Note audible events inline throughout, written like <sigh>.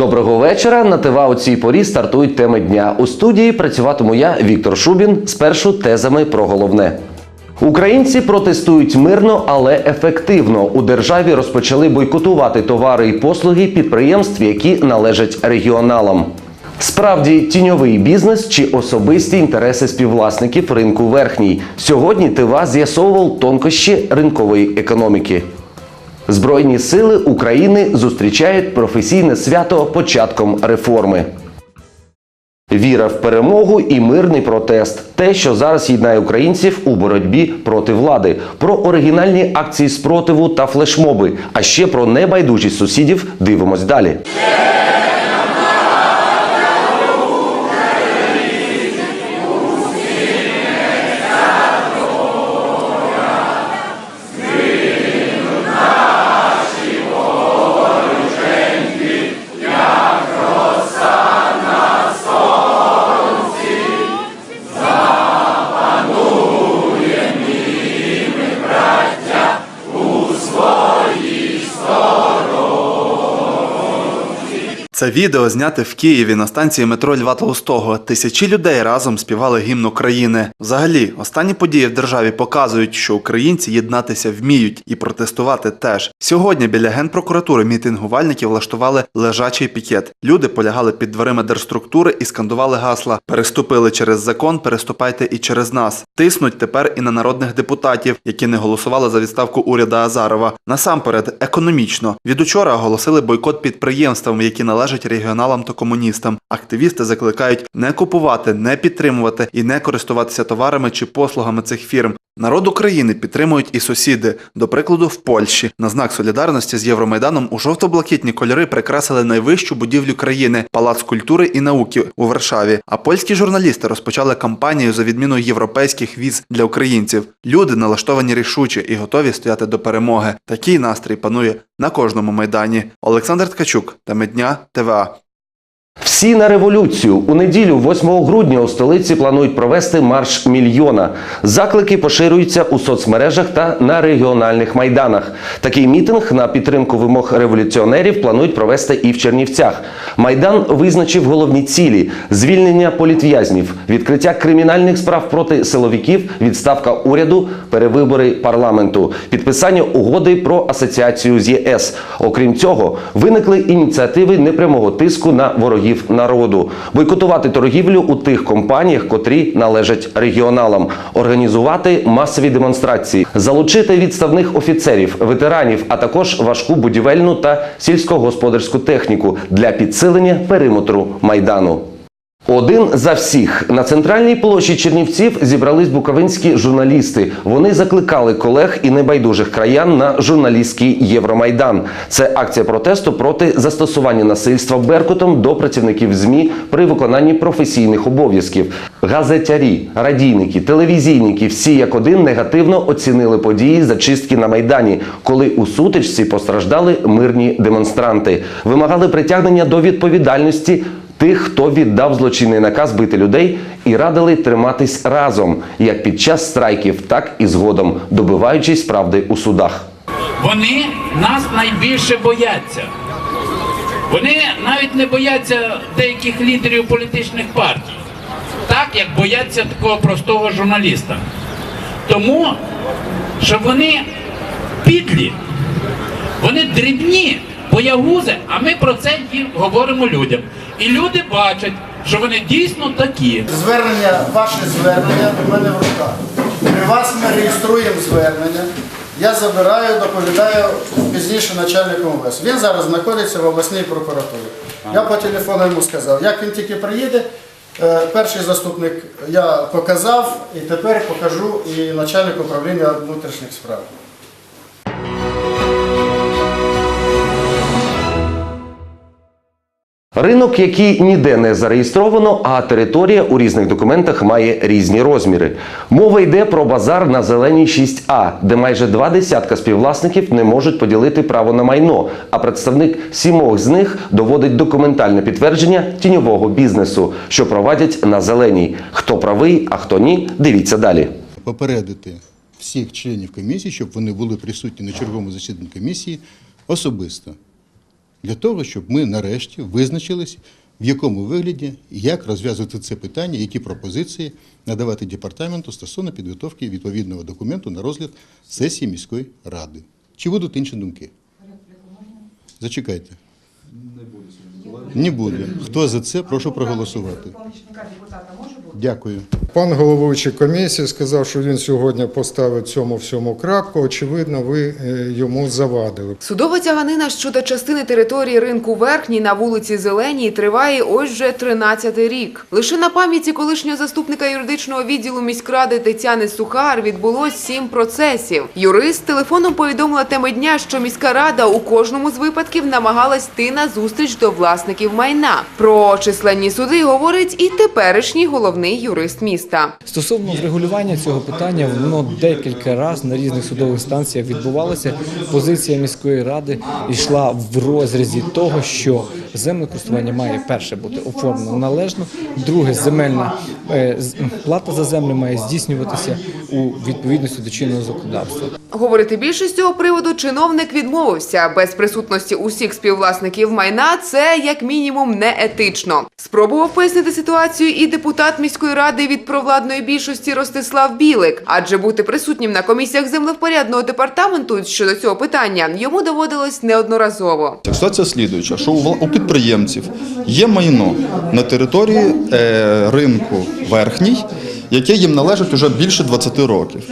Доброго вечора. На ТВА у цій порі стартують теми дня. У студії працюватиму я, Віктор Шубін, спершу тезами про головне. Українці протестують мирно, але ефективно. У державі розпочали бойкотувати товари і послуги підприємств, які належать регіоналам. Справді тіньовий бізнес чи особисті інтереси співвласників ринку верхній. Сьогодні ТИВА з'ясовував тонкощі ринкової економіки. Збройні сили України зустрічають професійне свято початком реформи. Віра в перемогу і мирний протест те, що зараз єднає українців у боротьбі проти влади, про оригінальні акції спротиву та флешмоби. А ще про небайдужість сусідів дивимось далі. Це відео зняте в Києві на станції метро Льва Толстого. Тисячі людей разом співали гімн України. Взагалі, останні події в державі показують, що українці єднатися вміють і протестувати теж. Сьогодні біля генпрокуратури мітингувальники влаштували лежачий пікет. Люди полягали під дверима держструктури і скандували гасла: переступили через закон, переступайте і через нас. Тиснуть тепер і на народних депутатів, які не голосували за відставку уряду Азарова. Насамперед, економічно. Від учора оголосили бойкот підприємствам, які належать регіоналам та комуністам. Активісти закликають не купувати, не підтримувати і не користуватися товарами чи послугами цих фірм. Народ України підтримують і сусіди. До прикладу, в Польщі на знак солідарності з Євромайданом у жовто-блакитні кольори прикрасили найвищу будівлю країни палац культури і науки у Варшаві. А польські журналісти розпочали кампанію за відміну європейських віз для українців. Люди налаштовані рішуче і готові стояти до перемоги. Такий настрій панує на кожному майдані. Олександр Ткачук, теми дня ТВА. Всі на революцію у неділю, 8 грудня, у столиці планують провести марш мільйона. Заклики поширюються у соцмережах та на регіональних майданах. Такий мітинг на підтримку вимог революціонерів планують провести і в Чернівцях. Майдан визначив головні цілі: звільнення політв'язнів, відкриття кримінальних справ проти силовиків, відставка уряду, перевибори парламенту, підписання угоди про асоціацію з ЄС. Окрім цього, виникли ініціативи непрямого тиску на ворогів народу, бойкотувати торгівлю у тих компаніях, котрі належать регіоналам, організувати масові демонстрації, залучити відставних офіцерів, ветеранів, а також важку будівельну та сільськогосподарську техніку для підсилення периметру майдану. Один за всіх на центральній площі Чернівців зібрались буковинські журналісти. Вони закликали колег і небайдужих краян на журналістський Євромайдан. Це акція протесту проти застосування насильства Беркутом до працівників ЗМІ при виконанні професійних обов'язків. Газетярі, радійники, телевізійники всі як один негативно оцінили події зачистки на майдані, коли у сутичці постраждали мирні демонстранти, вимагали притягнення до відповідальності тих, хто віддав злочинний наказ бити людей, і радили триматись разом, як під час страйків, так і згодом, добиваючись правди у судах. Вони нас найбільше бояться. Вони навіть не бояться деяких лідерів політичних партій, так як бояться такого простого журналіста. Тому що вони підлі, вони дрібні, боягузи, а ми про це їм говоримо людям. І люди бачать, що вони дійсно такі. Звернення, ваше звернення до мене в руках. При вас ми реєструємо звернення. Я забираю, доповідаю пізніше начальнику МВС. Він зараз знаходиться в обласній прокуратурі. Я по телефону йому сказав, як він тільки приїде, е, перший заступник я показав і тепер покажу і начальнику управління внутрішніх справ. Ринок, який ніде не зареєстровано, а територія у різних документах має різні розміри. Мова йде про базар на зеленій 6А, де майже два десятка співвласників не можуть поділити право на майно, а представник сімох з них доводить документальне підтвердження тіньового бізнесу, що провадять на зеленій. Хто правий, а хто ні, дивіться далі. попередити всіх членів комісії, щоб вони були присутні на черговому засіданні комісії особисто. Для того, щоб ми нарешті визначились, в якому вигляді, як розв'язувати це питання, які пропозиції надавати департаменту стосовно підготовки відповідного документу на розгляд сесії міської ради. Чи будуть інші думки? Зачекайте. Не буде. Хто за це? Прошу проголосувати. Дякую. Пан головуючий комісії сказав, що він сьогодні поставить цьому всьому крапку. Очевидно, ви е, йому завадили. Судова тяганина щодо частини території ринку Верхній на вулиці Зеленій триває ось вже 13-й рік. Лише на пам'яті колишнього заступника юридичного відділу міськради Тетяни Сухар відбулось сім процесів. Юрист телефоном повідомила теми дня, що міська рада у кожному з випадків намагалась йти на зустріч до власників майна. Про численні суди говорить і теперішній головний юрист міста. Стосовно врегулювання цього питання, воно декілька разів на різних судових станціях відбувалося. Позиція міської ради йшла в розрізі того, що землекористування має перше бути оформлено належно, друге земельна е, плата за землю має здійснюватися у відповідності до чинного законодавства. Говорити більше з цього приводу чиновник відмовився. Без присутності усіх співвласників майна це як мінімум неетично. Спробував пояснити ситуацію і депутат міської ради від провладної більшості Ростислав Білик, адже бути присутнім на комісіях землевпорядного департаменту щодо цього питання йому доводилось неодноразово. Ситуація слідуюча, що у підприємців є майно на території е, ринку верхній, яке їм належить вже більше 20 років.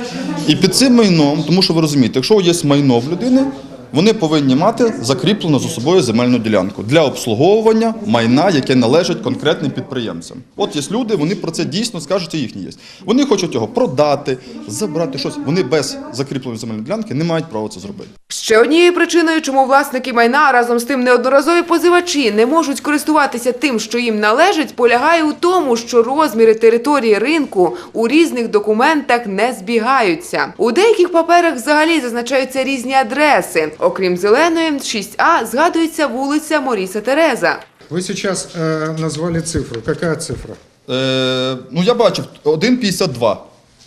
І під цим майном, тому що ви розумієте, якщо є майно в людини, вони повинні мати закріплену за собою земельну ділянку для обслуговування майна, яке належить конкретним підприємцям. От є люди, вони про це дійсно скажуть, це їхнє є. Вони хочуть його продати, забрати щось. Вони без закріпленої земельної ділянки не мають права це зробити. Ще однією причиною, чому власники майна а разом з тим неодноразові позивачі не можуть користуватися тим, що їм належить, полягає у тому, що розміри території ринку у різних документах не збігаються. У деяких паперах взагалі зазначаються різні адреси. Окрім зеленої 6А згадується вулиця Моріса Тереза. Ви зараз е, назвали цифру. Яка цифра? Е, ну я бачив 1,52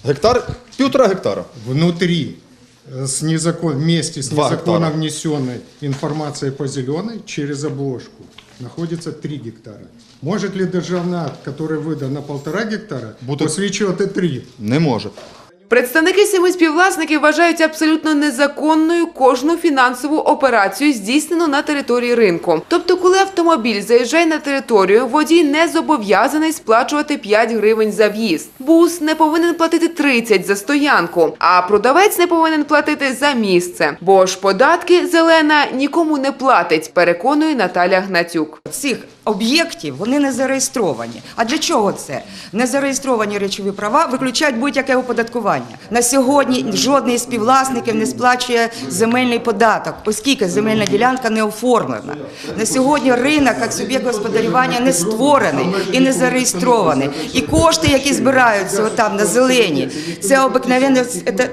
гектар, півтора гектара. Внутри э, с незакон, вместе с Два незаконно гектара. внесенной информацией по зеленой через обложку находится 3 гектара. Может ли державный акт, который выдан на полтора гектара, Буде- посвящувати 3? Не може. Представники семи співвласників вважають абсолютно незаконною кожну фінансову операцію, здійснену на території ринку. Тобто, коли автомобіль заїжджає на територію, водій не зобов'язаний сплачувати 5 гривень за в'їзд. Бус не повинен платити 30 за стоянку, а продавець не повинен платити за місце. Бо ж податки зелена нікому не платить, переконує Наталя Гнатюк. цих об'єктів вони не зареєстровані. А для чого це? Незареєстровані речові права виключають будь-яке оподаткування. На сьогодні жодний з співвласників не сплачує земельний податок, оскільки земельна ділянка не оформлена. На сьогодні ринок як суб'єкт господарювання не створений і не зареєстрований. І кошти, які збираються отам на зелені, це обикновенне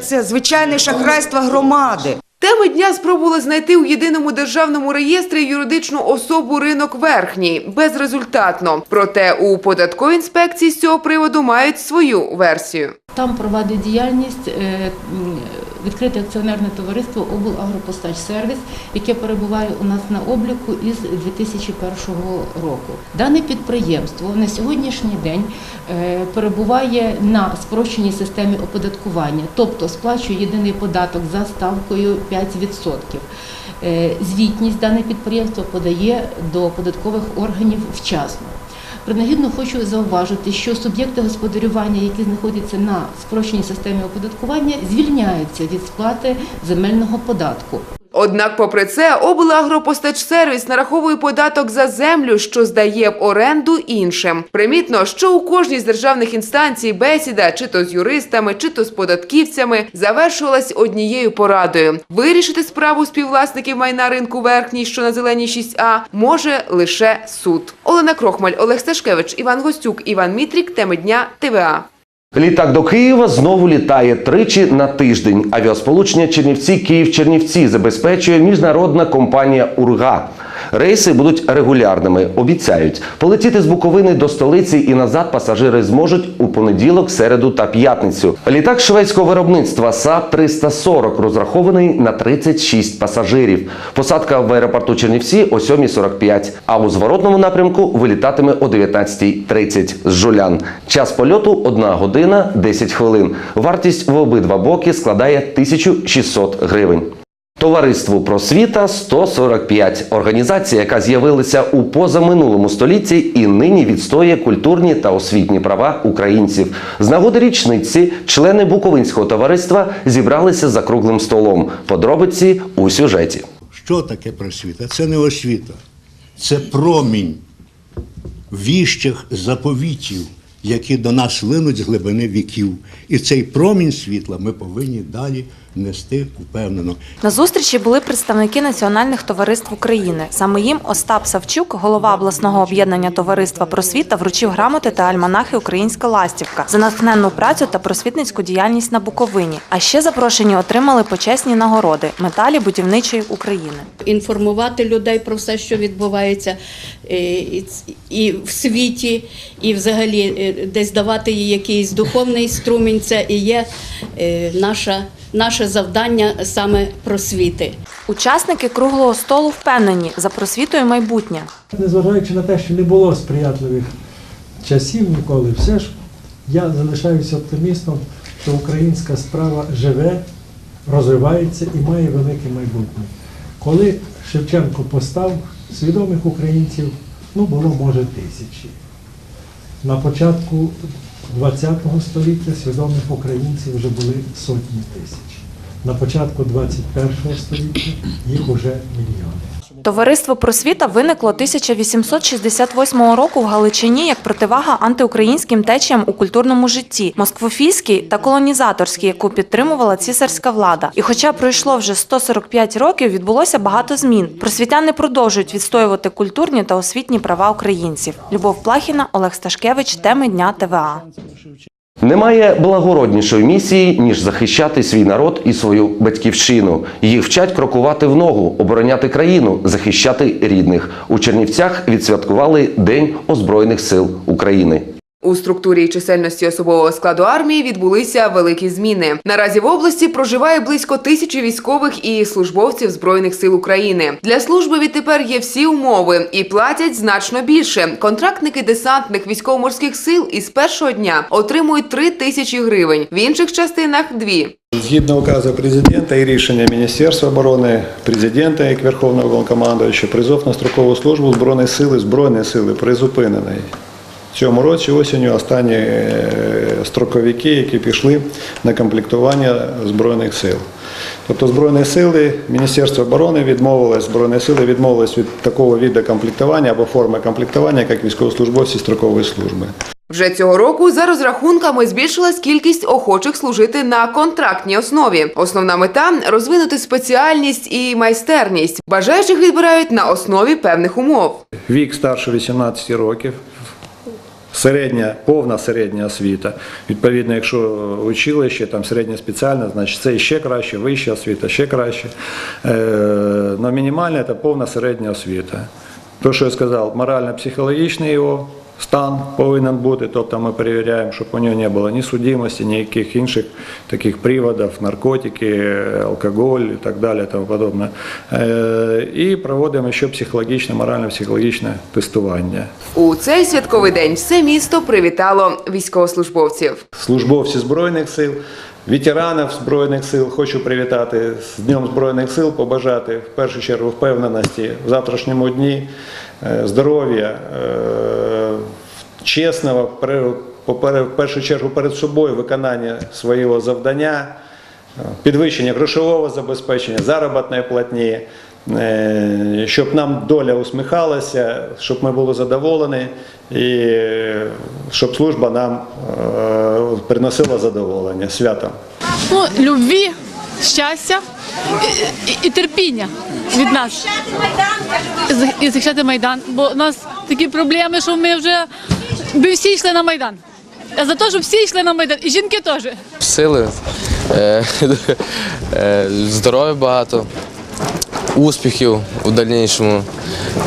це звичайне шахрайство громади. Теми дня спробували знайти у єдиному державному реєстрі юридичну особу ринок верхній безрезультатно. Проте у податковій інспекції з цього приводу мають свою версію. Там провадить діяльність е, відкрите акціонерне товариство «Облагропостачсервіс», яке перебуває у нас на обліку із 2001 року. Дане підприємство на сьогоднішній день е, перебуває на спрощеній системі оподаткування, тобто сплачує єдиний податок за ставкою 5%. Е, Звітність дане підприємство подає до податкових органів вчасно. Принагідно хочу зауважити, що суб'єкти господарювання, які знаходяться на спрощеній системі оподаткування, звільняються від сплати земельного податку. Однак, попри це, облагропостачсервіс нараховує податок за землю, що здає в оренду іншим. Примітно, що у кожній з державних інстанцій бесіда, чи то з юристами, чи то з податківцями, завершувалась однією порадою: вирішити справу співвласників майна ринку верхній, що на зеленій 6А, може лише суд. Олена Крохмаль, Олег Сташкевич, Іван Гостюк, Іван Мітрік. Теми дня ТВА. Літак до Києва знову літає тричі на тиждень. Авіасполучення Чернівці Київ Чернівці забезпечує міжнародна компанія Урга. Рейси будуть регулярними, обіцяють. Полетіти з Буковини до столиці і назад пасажири зможуть у понеділок, середу та п'ятницю. Літак шведського виробництва САП 340 розрахований на 36 пасажирів. Посадка в аеропорту Чернівці о 7.45, а у зворотному напрямку вилітатиме о 19.30 з Жулян. Час польоту 1 година 10 хвилин. Вартість в обидва боки складає 1600 гривень. Товариству просвіта 145 організація, яка з'явилася у позаминулому столітті і нині відстоює культурні та освітні права українців. З нагоди річниці члени Буковинського товариства зібралися за круглим столом. Подробиці у сюжеті. Що таке просвіта? Це не освіта, це промінь віщих заповітів, які до нас линуть з глибини віків. І цей промінь світла ми повинні далі нести впевнено. На зустрічі були представники національних товариств України. Саме їм Остап Савчук, голова обласного об'єднання товариства просвіта, вручив грамоти та альманахи Українська ластівка за натхненну працю та просвітницьку діяльність на Буковині. А ще запрошені отримали почесні нагороди медалі будівничої України. інформувати людей про все, що відбувається е, і в світі, і взагалі е, десь давати їй якийсь духовний струмінь. Це і є е, наша, наше завдання саме просвіти. Учасники круглого столу впевнені за просвітою майбутнє. Незважаючи на те, що не було сприятливих часів ніколи, все ж я залишаюся оптимістом, що українська справа живе, розвивається і має велике майбутнє. Коли Шевченко постав, свідомих українців ну, було може тисячі. На початку ХХ століття свідомих українців вже були сотні тисяч. На початку ХХІ століття їх уже мільйони. Товариство просвіта виникло 1868 року в Галичині як противага антиукраїнським течіям у культурному житті, москвофільській та колонізаторській, яку підтримувала цісарська влада. І хоча пройшло вже 145 років, відбулося багато змін. Просвітяни продовжують відстоювати культурні та освітні права українців. Любов Плахіна, Олег Сташкевич, теми дня ТВА. Немає благороднішої місії, ніж захищати свій народ і свою батьківщину. Їх вчать крокувати в ногу, обороняти країну, захищати рідних. У Чернівцях відсвяткували День Озброєних сил України. У структурі і чисельності особового складу армії відбулися великі зміни. Наразі в області проживає близько тисячі військових і службовців збройних сил України. Для служби відтепер є всі умови і платять значно більше. Контрактники десантних військово-морських сил із першого дня отримують 3 тисячі гривень, в інших частинах дві. Згідно указу президента і рішення Міністерства оборони, президента як Верховного Головнокомандуючого, призов на строкову службу Збройних сил, Збройні сили призупинений. В цьому році осінню останні е, строковики, які пішли на комплектування Збройних сил. Тобто Збройні сили, Міністерство оборони відмовилось, Збройні сили відмовились від такого віду комплектування або форми комплектування, як військовослужбовці строкової служби. Вже цього року за розрахунками збільшилась кількість охочих служити на контрактній основі. Основна мета розвинути спеціальність і майстерність. Бажаючих відбирають на основі певних умов. Вік старше 18 років, середня, повна середня освіта. Відповідно, якщо училище, там середня спеціальна, значить це ще краще, вища освіта, ще краще. Е, но мінімальна це повна середня освіта. То, що я сказав, морально-психологічний його стан повинен бути, тобто ми перевіряємо, щоб у нього не було ні судимості, ніяких інших таких приводів, наркотики, алкоголь і так далі, тому подобне. Е, І проводимо ще психологічне, морально-психологічне тестування. У цей святковий день все місто привітало військовослужбовців. Службовці Збройних сил, ветеранів Збройних сил хочу привітати з Днем Збройних сил, побажати в першу чергу впевненості в завтрашньому дні, здоров'я, е, чесного, в першу чергу перед собою виконання свого завдання, е, підвищення грошового забезпечення, заробітної платні, е, щоб нам доля усміхалася, щоб ми були задоволені і е, щоб служба нам е, приносила задоволення святом. Ну, любві, щастя і, і, і терпіння від нас. І захищати Майдан. Бо у нас такі проблеми, що ми вже би всі йшли на Майдан. А за те, щоб всі йшли на Майдан, і жінки теж. Сили, е, <laughs> е, здоров'я багато, успіхів у дальнішому.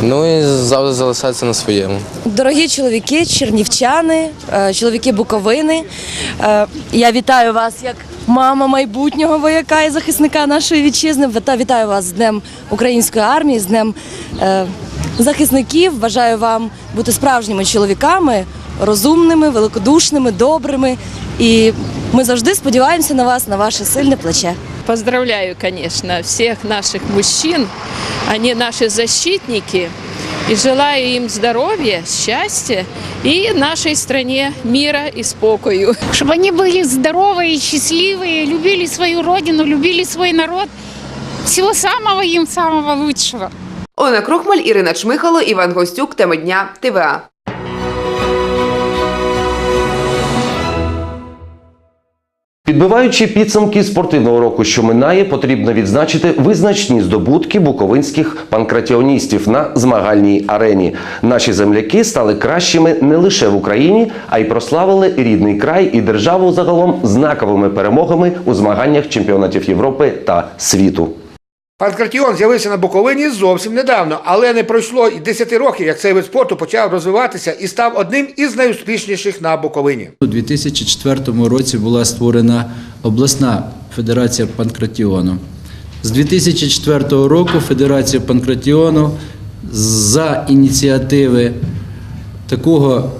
Ну і завжди залишатися на своєму. Дорогі чоловіки, чернівчани, е, чоловіки Буковини. Я вітаю вас як мама майбутнього вояка і захисника нашої вітчизни. Віта- Вітаю вас з Днем Української армії, з Днем е, захисників. Бажаю вам бути справжніми чоловіками, розумними, великодушними, добрими. І ми завжди сподіваємося на вас, на ваше сильне плече. Поздравляю, конечно, всех наших мужчин. Они наши защитники. И желаю им здоровья, счастья и нашей стране мира и спокою. Чтобы они были здоровые, счастливые, любили свою родину, любили свой народ. Всего самого им самого лучшего. Олена Крохмаль, Ірина Чмихало, Іван Гостюк. Теми дня ТВА. Підбиваючи підсумки спортивного року, що минає, потрібно відзначити визначні здобутки буковинських панкратіоністів на змагальній арені. Наші земляки стали кращими не лише в Україні, а й прославили рідний край і державу загалом знаковими перемогами у змаганнях чемпіонатів Європи та світу. Панкратіон з'явився на Буковині зовсім недавно, але не пройшло і 10 років, як цей вид спорту почав розвиватися і став одним із найуспішніших на Буковині. У 2004 році була створена обласна федерація панкратіону. З 2004 року Федерація панкратіону за ініціативи такого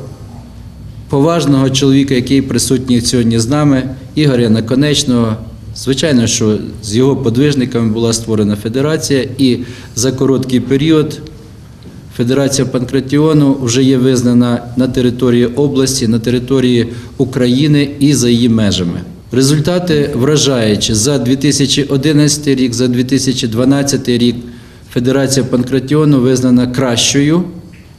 поважного чоловіка, який присутній сьогодні з нами, Ігоря Наконечного. Звичайно, що з його подвижниками була створена федерація, і за короткий період Федерація панкратіону вже є визнана на території області, на території України і за її межами. Результати вражаючі за 2011 рік, за 2012 рік Федерація панкратіону визнана кращою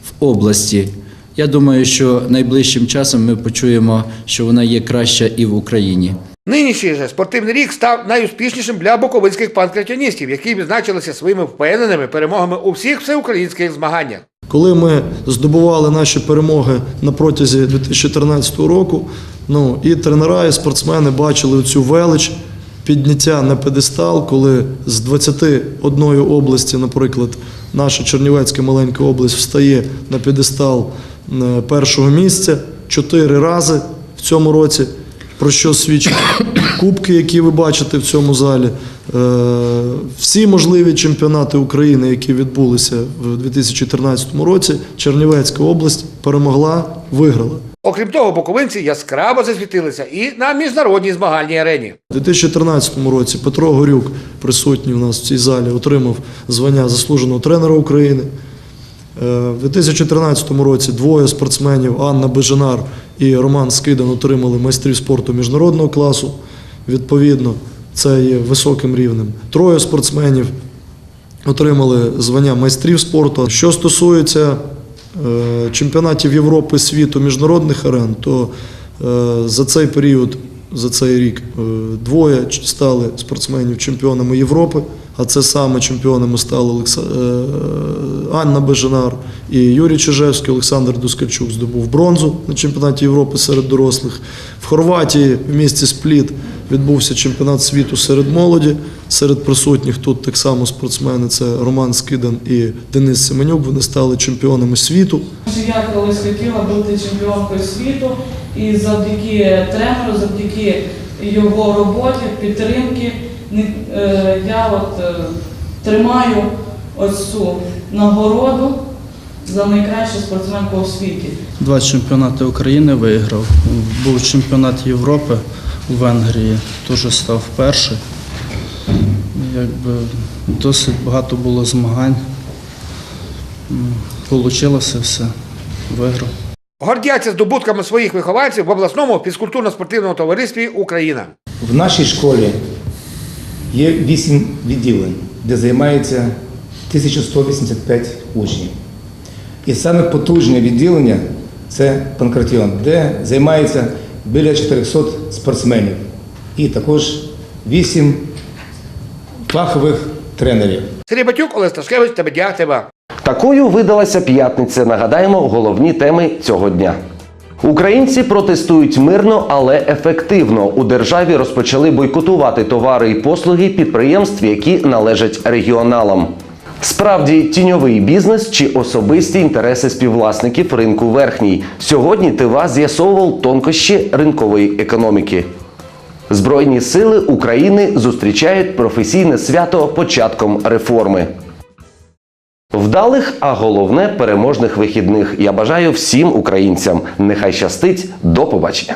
в області. Я думаю, що найближчим часом ми почуємо, що вона є краща і в Україні. Нинішній же спортивний рік став найуспішнішим для буковинських панкратіоністів, які відзначилися своїми впевненими перемогами у всіх всеукраїнських змаганнях. Коли ми здобували наші перемоги на протязі 2013 року, ну і тренера, і спортсмени бачили цю велич підняття на педестал, коли з 21 області, наприклад, наша Чернівецька маленька область встає на педестал е, першого місця чотири рази в цьому році. Про що свідчать кубки, які ви бачите в цьому залі, Е, всі можливі чемпіонати України, які відбулися в 2013 році, Чернівецька область перемогла, виграла. Окрім того, буковинці яскраво засвітилися і на міжнародній змагальній арені. У 2013 році Петро Горюк, присутній у нас в цій залі, отримав звання заслуженого тренера України. Е, В 2013 році двоє спортсменів Анна Бежанар і Роман Скидан отримали майстрів спорту міжнародного класу. Відповідно, це є високим рівнем. Троє спортсменів отримали звання майстрів спорту. Що стосується е, чемпіонатів Європи, світу, міжнародних арен, то е, за цей період, за цей рік, е, двоє стали спортсменів чемпіонами Європи, а це саме чемпіонами стали е, Анна Бежанар і Юрій Чижевський, Олександр Дускальчук здобув бронзу на чемпіонаті Європи серед дорослих. В Хорватії в місті Спліт відбувся чемпіонат світу серед молоді. Серед присутніх тут так само спортсмени це Роман Скидан і Денис Семенюк. Вони стали чемпіонами світу. Я колись хотіла бути чемпіонкою світу, і завдяки тренеру, завдяки його роботі, підтримки, е, я от е, тримаю ось цю нагороду за найкращу спортсменку у світі. Два чемпіонати України виграв. Був чемпіонат Європи у Венгрії, теж став перший. Якби досить багато було змагань. Получилося все, виграв. Гордяться здобутками своїх вихованців в обласному фізкультурно-спортивному товаристві Україна. В нашій школі є вісім відділень, де займається 1185 учнів. І саме потужне відділення це Панкратіон, де займається біля 400 спортсменів. І також вісім фахових тренерів. Сергій Батюк, Олег Сташкевич, Тебедя, ТВА. Такою видалася п'ятниця. Нагадаємо головні теми цього дня. Українці протестують мирно, але ефективно. У державі розпочали бойкотувати товари і послуги підприємств, які належать регіоналам. Справді тіньовий бізнес чи особисті інтереси співвласників ринку верхній. Сьогодні ТИВА з'ясовував тонкощі ринкової економіки. Збройні сили України зустрічають професійне свято початком реформи. Вдалих, а головне переможних вихідних. Я бажаю всім українцям. Нехай щастить. До побачення.